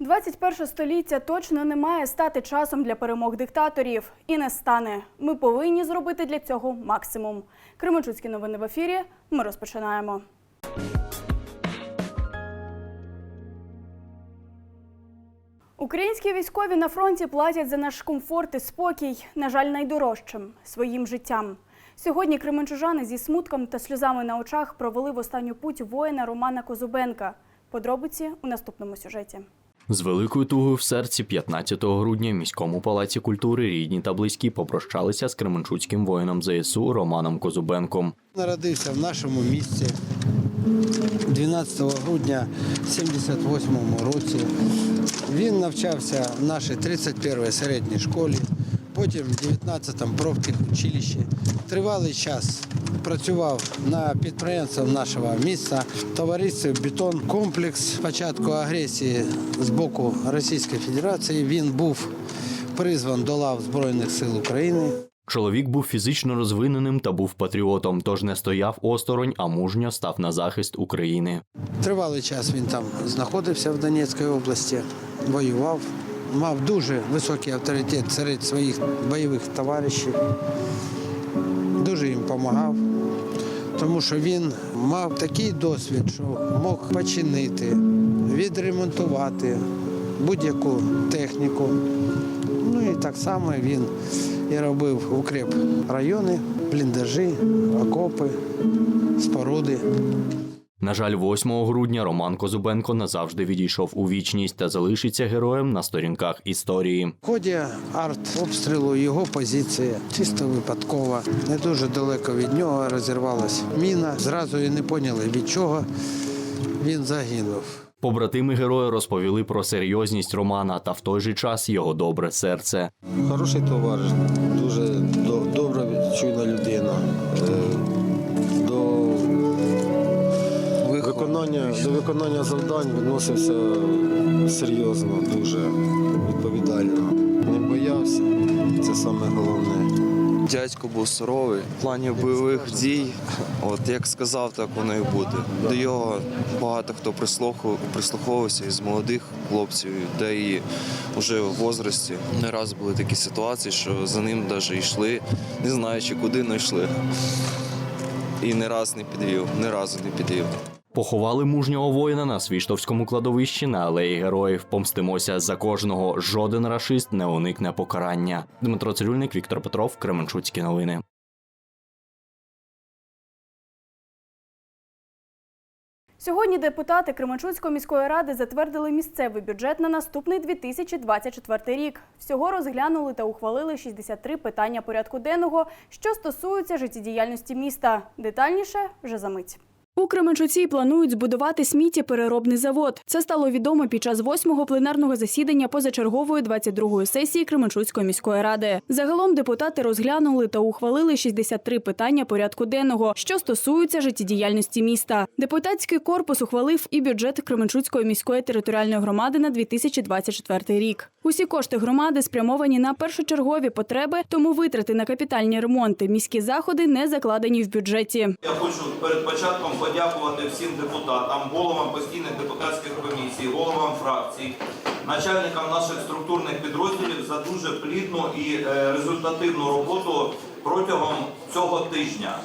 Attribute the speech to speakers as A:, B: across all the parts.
A: 21 століття точно не має стати часом для перемог диктаторів. І не стане. Ми повинні зробити для цього максимум. Кременчуцькі новини в ефірі. Ми розпочинаємо. Українські військові на фронті платять за наш комфорт і спокій, на жаль, найдорожчим своїм життям. Сьогодні кременчужани зі смутком та сльозами на очах провели в останню путь воїна Романа Козубенка. Подробиці у наступному сюжеті.
B: З великою тугою в серці 15 грудня в міському палаці культури рідні та близькі попрощалися з кременчуцьким воїном ЗСУ Романом Козубенком.
C: Народився в нашому місті 12 грудня 78 році. Він навчався в нашій 31-й середній школі, потім в 19-му профтехучилищі. Тривалий час працював на підприємстві нашого міста, товаристві Бетон Комплекс. Спочатку агресії з боку Російської Федерації він був призван до лав Збройних сил України.
B: Чоловік був фізично розвиненим та був патріотом, тож не стояв осторонь, а мужньо став на захист України.
C: Тривалий час він там знаходився в Донецькій області, воював, мав дуже високий авторитет серед своїх бойових товаришів, дуже їм допомагав, тому що він мав такий досвід, що мог починити, відремонтувати будь-яку техніку. Ну і так само він і робив укріп райони, бліндажі, окопи, споруди.
B: На жаль, 8 грудня Роман Козубенко назавжди відійшов у вічність та залишиться героєм на сторінках історії.
C: В ході артобстрілу його позиція чисто випадкова. Не дуже далеко від нього розірвалась міна. Зразу і не поняли, від чого він загинув.
B: Побратими героя розповіли про серйозність Романа та в той же час його добре серце.
D: Хороший товариш, дуже до- добра відчуйна людина. Виконання, до виконання завдань відносився серйозно, дуже відповідально. Не боявся, це саме головне.
E: Дядько був суровий в плані бойових дій. От як сказав, так воно і буде. До його багато хто прислуховувався із молодих хлопців, де і вже в возрасті. Не раз були такі ситуації, що за ним навіть йшли, не знаючи, куди не йшли. І не раз не підвів, ні разу не підвів.
B: Поховали мужнього воїна на Свіштовському кладовищі на алеї героїв. Помстимося за кожного. Жоден рашист не уникне покарання. Дмитро Цирюльник, Віктор Петров, Кременчуцькі новини.
A: Сьогодні депутати Кременчуцької міської ради затвердили місцевий бюджет на наступний 2024 рік. Всього розглянули та ухвалили 63 питання порядку денного, що стосуються життєдіяльності міста. Детальніше вже за мить. У Кременчуці планують збудувати сміттєпереробний завод. Це стало відомо під час восьмого пленарного засідання позачергової 22-ї сесії Кременчуцької міської ради. Загалом депутати розглянули та ухвалили 63 питання порядку денного, що стосуються життєдіяльності міста. Депутатський корпус ухвалив і бюджет Кременчуцької міської територіальної громади на 2024 рік. Усі кошти громади спрямовані на першочергові потреби, тому витрати на капітальні ремонти, міські заходи не закладені в бюджеті.
F: Я хочу перед початком подякувати всім депутатам, головам постійних депутатських комісій, головам фракцій, начальникам наших структурних підрозділів за дуже плідну і е, результативну роботу протягом цього тижня.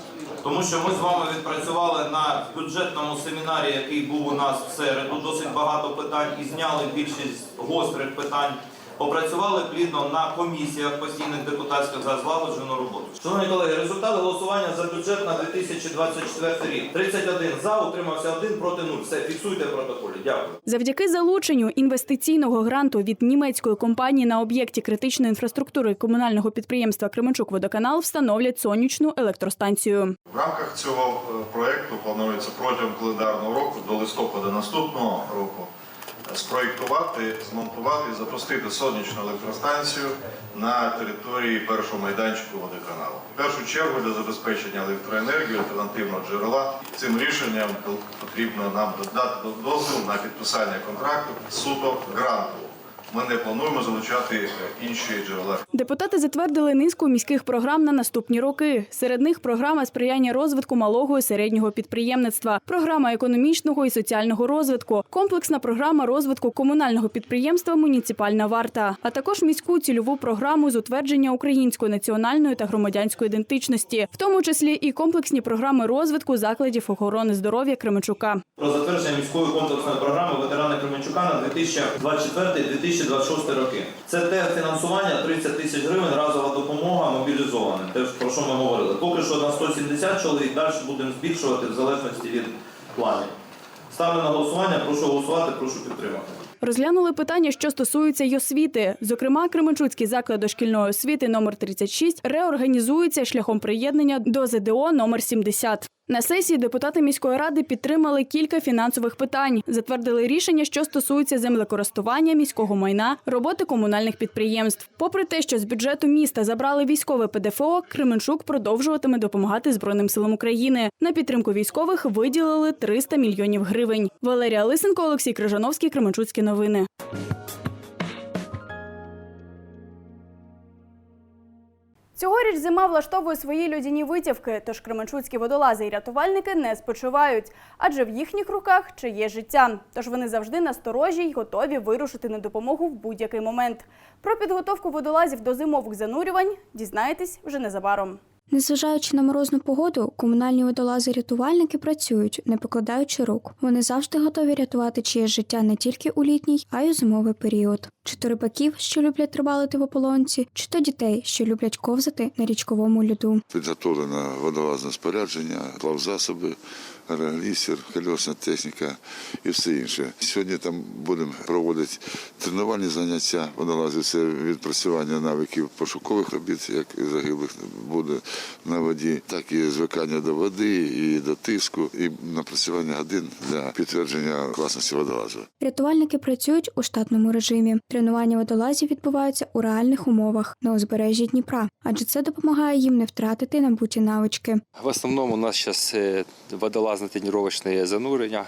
F: Тому що ми з вами відпрацювали на бюджетному семінарі, який був у нас в середу, досить багато питань і зняли більшість гострих питань. Попрацювали плідно на комісіях постійних депутатських за злагоджену роботу. Шановні колеги, результати голосування за бюджет на 2024 рік. 31 за, утримався 1, проти 0. Все, фіксуйте в протоколі. Дякую.
A: Завдяки залученню інвестиційного гранту від німецької компанії на об'єкті критичної інфраструктури комунального підприємства Кременчук-Водоканал встановлять сонячну електростанцію.
G: В рамках цього е, проекту планується протягом календарного року до листопада наступного року спроєктувати, змонтувати і запустити сонячну електростанцію на території першого майданчику водоканалу. В першу чергу для забезпечення електроенергії альтернативного джерела цим рішенням потрібно нам дати дозвіл на підписання контракту суто гранту. Ми не плануємо залучати е, інші джерела.
A: Депутати затвердили низку міських програм на наступні роки. Серед них програма сприяння розвитку малого і середнього підприємництва, програма економічного і соціального розвитку, комплексна програма розвитку комунального підприємства Муніципальна варта, а також міську цільову програму з утвердження української національної та громадянської ідентичності, в тому числі і комплексні програми розвитку закладів охорони здоров'я Кременчука.
F: Про затвердження міської комплексної програми ветерани Кременчука на 2024-2026 роки. Це те фінансування 30 тисяч гривень, разова допомога мобілізованим. Те, про що ми говорили. Поки що на 170 чоловік, далі будемо збільшувати в залежності від планів. Ставлю на голосування, прошу голосувати, прошу підтримати.
A: Розглянули питання, що стосуються й освіти. Зокрема, Кременчуцький заклад дошкільної освіти номер 36 реорганізується шляхом приєднання до ЗДО номер 70. На сесії депутати міської ради підтримали кілька фінансових питань, затвердили рішення, що стосуються землекористування міського майна, роботи комунальних підприємств. Попри те, що з бюджету міста забрали військове ПДФО, Кременчук продовжуватиме допомагати Збройним силам України. На підтримку військових виділили 300 мільйонів гривень. Валерія Лисенко, Олексій Крижановський, Кременчуцькі новини. Цьогоріч зима влаштовує свої льодяні витівки, тож кременчуцькі водолази і рятувальники не спочивають, адже в їхніх руках чиє життя. Тож вони завжди насторожі й готові вирушити на допомогу в будь-який момент. Про підготовку водолазів до зимових занурювань дізнаєтесь вже незабаром.
H: Незважаючи на морозну погоду, комунальні водолази-рятувальники працюють, не покладаючи рук. Вони завжди готові рятувати чиєсь життя не тільки у літній, а й у зимовий період. Чи то рибаків, що люблять рибалити в ополонці, чи то дітей, що люблять ковзати на річковому льоду.
I: Підготовлено водолазне спорядження, плавзасоби, реалістер, кольосна техніка і все інше. Сьогодні там будемо проводити тренувальні заняття водолазів. Це відпрацювання навиків пошукових робіт, як і загиблих буде на воді, так і звикання до води, і до тиску, і напрацювання годин для підтвердження класності водолазу.
H: Рятувальники працюють у штатному режимі. Тренування водолазів відбуваються у реальних умовах на узбережжі Дніпра, адже це допомагає їм не втратити набуті навички.
J: В основном у нас сейчас водолазно-тренировочные занурения.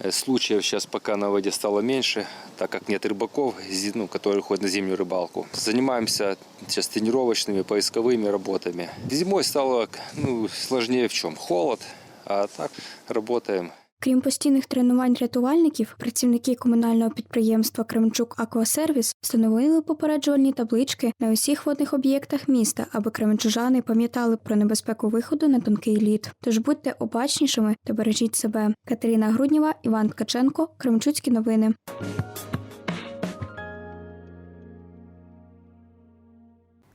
J: Э, Случаев сейчас пока на воде стало меньше, так как нет рыбаков, зи- ну, которые ходят на зимнюю рыбалку. Занимаемся сейчас тренировочными, поисковыми работами. Зимой стало ну, сложнее в чем? Холод, а так работаем.
H: Крім постійних тренувань рятувальників, працівники комунального підприємства Кременчук Аквасервіс встановили попереджувальні таблички на усіх водних об'єктах міста, аби кременчужани пам'ятали про небезпеку виходу на тонкий лід. Тож будьте обачнішими та бережіть себе. Катерина Груднєва, Іван Ткаченко, Кременчуцькі новини.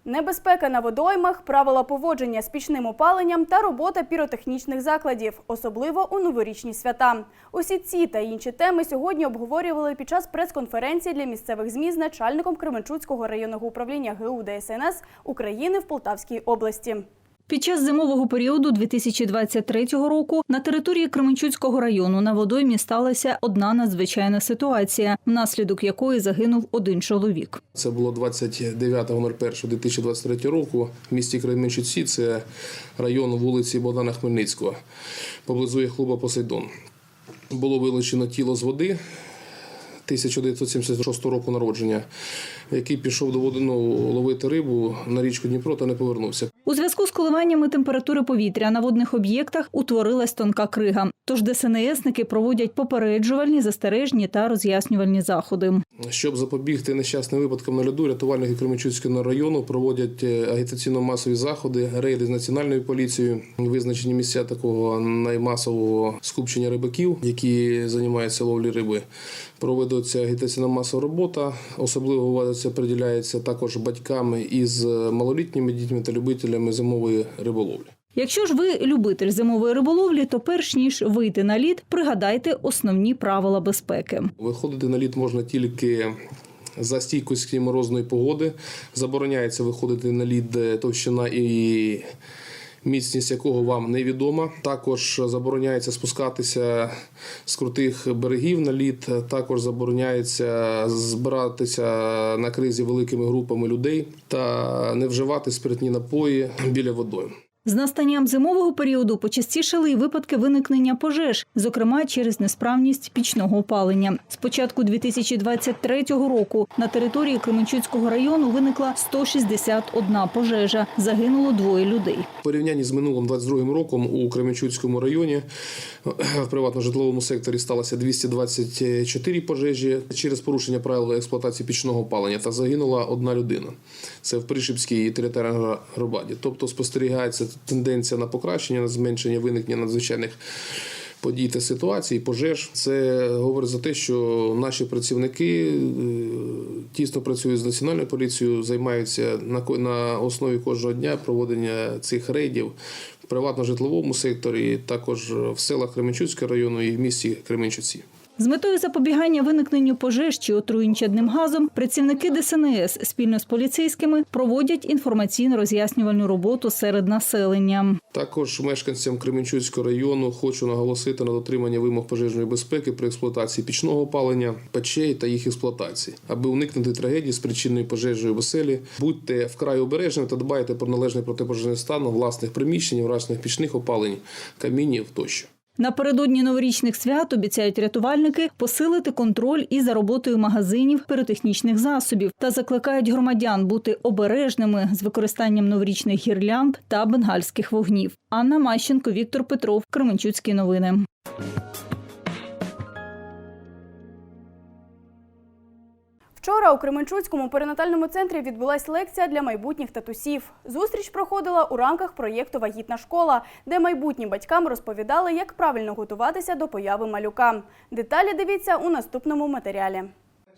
A: Небезпека на водоймах, правила поводження з пічним опаленням та робота піротехнічних закладів, особливо у новорічні свята. Усі ці та інші теми сьогодні обговорювали під час прес-конференції для місцевих ЗМІ з начальником Кременчуцького районного управління ГУ ДСНС України в Полтавській області.
K: Під час зимового періоду 2023 року на території Кременчуцького району на водоймі сталася одна надзвичайна ситуація, внаслідок якої загинув один чоловік.
L: Це було 29.01.2023 року в місті Кременчуці, це район вулиці Богдана Хмельницького, поблизу є клуба Посейдон. Було вилучено тіло з води 1976 року народження, який пішов до води ну, ловити рибу на річку Дніпро та не повернувся.
K: У зв'язку з коливаннями температури повітря на водних об'єктах утворилась тонка крига. Тож ДСНСники проводять попереджувальні, застережні та роз'яснювальні заходи.
L: Щоб запобігти нещасним випадкам на льоду, рятувальники Кременчуцького району проводять е, агітаційно-масові заходи, рейди з національною поліцією, визначені місця такого наймасового скупчення рибаків, які займаються ловлі риби. Проводиться агітаційно-масова робота. Особливо увага приділяється також батькам із малолітніми дітьми та любителями зимової риболовлі.
K: Якщо ж ви любитель зимової риболовлі, то перш ніж вийти на лід, пригадайте основні правила безпеки.
L: Виходити на лід можна тільки за стійкості морозної погоди. Забороняється виходити на лід товщина і міцність якого вам невідома. Також забороняється спускатися з крутих берегів на лід. Також забороняється збиратися на кризі великими групами людей та не вживати спиртні напої біля водою.
K: З настанням зимового періоду почастішали й випадки виникнення пожеж, зокрема через несправність пічного опалення. З початку 2023 року на території Кременчуцького району виникла 161 пожежа. Загинуло двоє людей.
L: В порівнянні з минулим 22 роком у Кременчуцькому районі в приватно-житловому секторі сталося 224 пожежі через порушення правил експлуатації пічного опалення та загинула одна людина. Це в Пришипській територіальній громаді. Тобто спостерігається тенденція на покращення, на зменшення виникнення надзвичайних подій та ситуацій, пожеж. Це говорить за те, що наші працівники е, тісно працюють з національною поліцією, займаються на на основі кожного дня проводення цих рейдів в приватно-житловому секторі, також в селах Кременчуцького району і в місті Кременчуці.
K: З метою запобігання виникненню пожеж чи отруєнь газом працівники ДСНС спільно з поліцейськими проводять інформаційно-роз'яснювальну роботу серед населення.
L: Також мешканцям Кременчуцького району хочу наголосити на дотримання вимог пожежної безпеки при експлуатації пічного опалення, печей та їх експлуатації, аби уникнути трагедії з причиною пожежі в оселі. Будьте вкрай обережними та дбайте про належний протипожежний стан власних приміщень, власних пічних опалень, камінів тощо.
K: Напередодні новорічних свят обіцяють рятувальники посилити контроль і за роботою магазинів піротехнічних засобів та закликають громадян бути обережними з використанням новорічних гірлянд та бенгальських вогнів. Анна Мащенко, Віктор Петров, Кременчуцькі новини.
A: Вчора у Кременчуцькому перинатальному центрі відбулась лекція для майбутніх татусів. Зустріч проходила у рамках проєкту Вагітна школа, де майбутнім батькам розповідали, як правильно готуватися до появи малюка. Деталі дивіться у наступному матеріалі.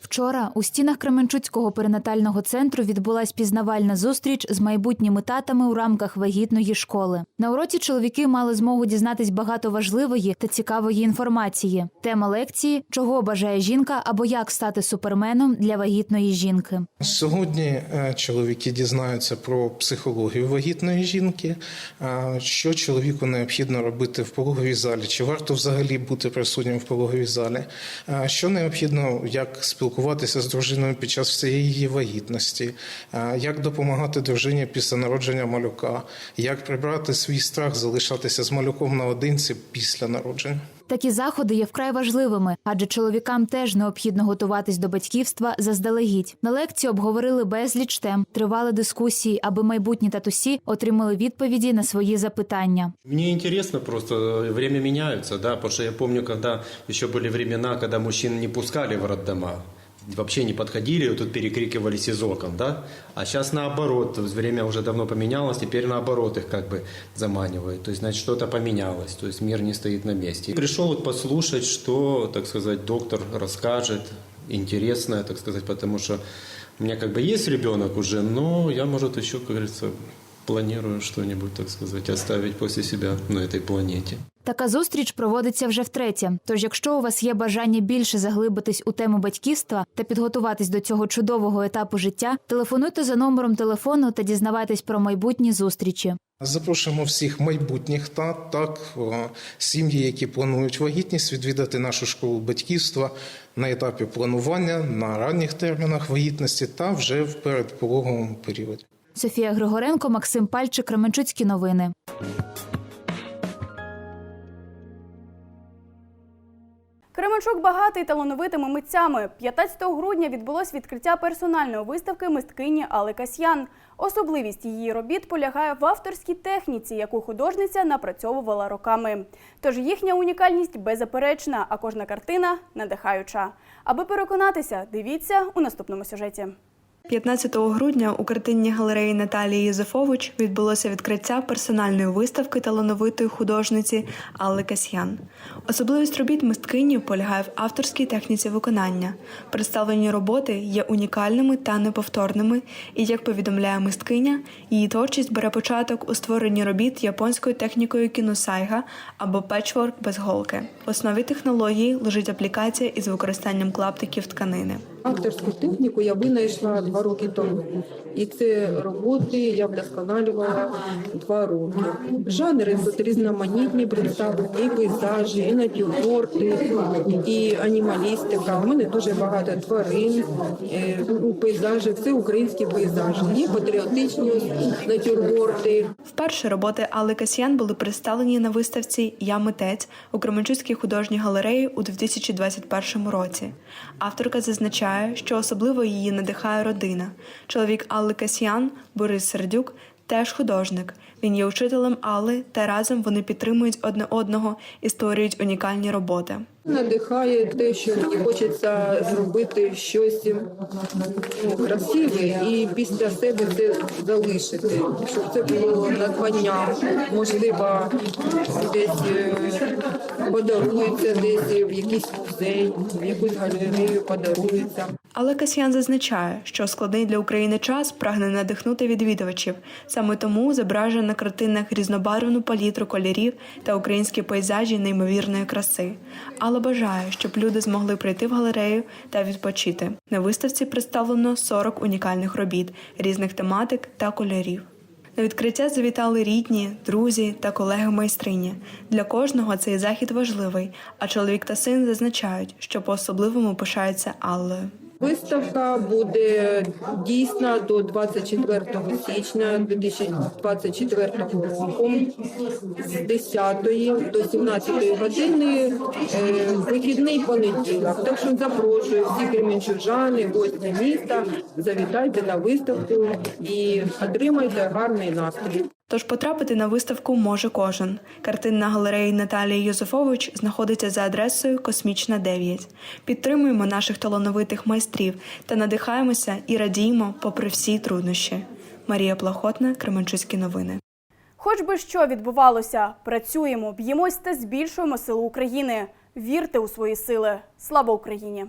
M: Вчора у стінах Кременчуцького перинатального центру відбулась пізнавальна зустріч з майбутніми татами у рамках вагітної школи. На уроці чоловіки мали змогу дізнатись багато важливої та цікавої інформації. Тема лекції чого бажає жінка або як стати суперменом для вагітної жінки.
N: Сьогодні е, чоловіки дізнаються про психологію вагітної жінки, е, що чоловіку необхідно робити в пологовій залі, чи варто взагалі бути присутнім в пологовій залі, е, що необхідно, як спілкуватися з дружиною під час всієї її вагітності, е, як допомагати дружині після народження малюка, як прибрати свій страх залишатися з малюком наодинці після народження.
M: Такі заходи є вкрай важливими, адже чоловікам теж необхідно готуватись до батьківства заздалегідь. На лекції обговорили безліч тем, тривали дискусії, аби майбутні татусі отримали відповіді на свої запитання.
O: Мне интересно просто, э, время меняется, да, потому что я помню, когда еще были времена, когда мужчин не пускали в роддома, вообще не подходили, вот тут перекрикивались из окон, да, а сейчас наоборот, время уже давно поменялось, теперь наоборот их как бы заманивают, то есть, значит, что-то поменялось, то есть мир не стоит на месте. Пришел вот послушать, что, так сказать, доктор расскажет, интересное, так сказать, потому что у меня как бы есть ребенок уже, но я, может, еще, как говорится, планирую что-нибудь, так сказать, оставить после себя на этой планете.
M: Така зустріч проводиться вже втретє. Тож, якщо у вас є бажання більше заглибитись у тему батьківства та підготуватись до цього чудового етапу життя, телефонуйте за номером телефону та дізнавайтесь про майбутні зустрічі.
N: Запрошуємо всіх майбутніх тат, так сім'ї, які планують вагітність, відвідати нашу школу батьківства на етапі планування, на ранніх термінах вагітності та вже в передпологовому періоді.
M: Софія Григоренко, Максим Пальчик, Кременчуцькі новини.
A: Кременчук багатий талановитими митцями. 15 грудня відбулось відкриття персональної виставки мисткині Али Касьян. Особливість її робіт полягає в авторській техніці, яку художниця напрацьовувала роками. Тож їхня унікальність беззаперечна, а кожна картина надихаюча. Аби переконатися, дивіться у наступному сюжеті.
P: 15 грудня у картинній галереї Наталії Єзефович відбулося відкриття персональної виставки талановитої художниці Алли Касьян. Особливість робіт мисткині полягає в авторській техніці виконання. Представлені роботи є унікальними та неповторними, і як повідомляє мисткиня, її творчість бере початок у створенні робіт японською технікою кіносайга або печворк без голки. В основі технології лежить аплікація із використанням клаптиків тканини.
Q: Авторську техніку я винайшла два роки тому. І це роботи я вдосконалювала два роки. Жанри тут різноманітні представлені, і пейзажі, і натюрморти, і анімалістика. У мене дуже багато тварин, е, пейзажі, все українські пейзажі. Є патріотичні натюрморти.
P: Вперше роботи Алли Касьян були представлені на виставці Я митець у Кременчуцькій художній галереї у 2021 році. Авторка зазначає, що особливо її надихає родина. Чоловік Алли Касьян, Борис Сердюк, теж художник. Він є учителем Алли, та разом вони підтримують одне одного і створюють унікальні роботи.
Q: Надихає те, що мені хочеться зробити щось ну, красиве і після себе це залишити, щоб це було надбання. Можливо, десь е, подарується, десь в якийсь музей, в якусь галерею подарується.
P: Але Касьян зазначає, що складний для України час прагне надихнути відвідувачів. Саме тому зображує на картинах різнобарвну палітру кольорів та українські пейзажі неймовірної краси. Але бажає, щоб люди змогли прийти в галерею та відпочити. На виставці представлено 40 унікальних робіт різних тематик та кольорів. На відкриття завітали рідні, друзі та колеги майстрині. Для кожного цей захід важливий, а чоловік та син зазначають, що по-особливому пишаються Аллою.
Q: Виставка буде дійсна до 24 січня 2024 року з 10 до 17 години е, вихідний понеділок. Так що запрошую всі кременчужани, гості міста. Завітайте на виставку і отримайте гарний настрій.
P: Тож потрапити на виставку може кожен. Картинна галерея Наталії Юзефович знаходиться за адресою Космічна 9. Підтримуємо наших талановитих майстрів та надихаємося і радіємо попри всі труднощі. Марія Плахотна, Кременчуцькі новини.
A: Хоч би що відбувалося, працюємо, б'ємось та збільшуємо силу України. Вірте у свої сили. Слава Україні!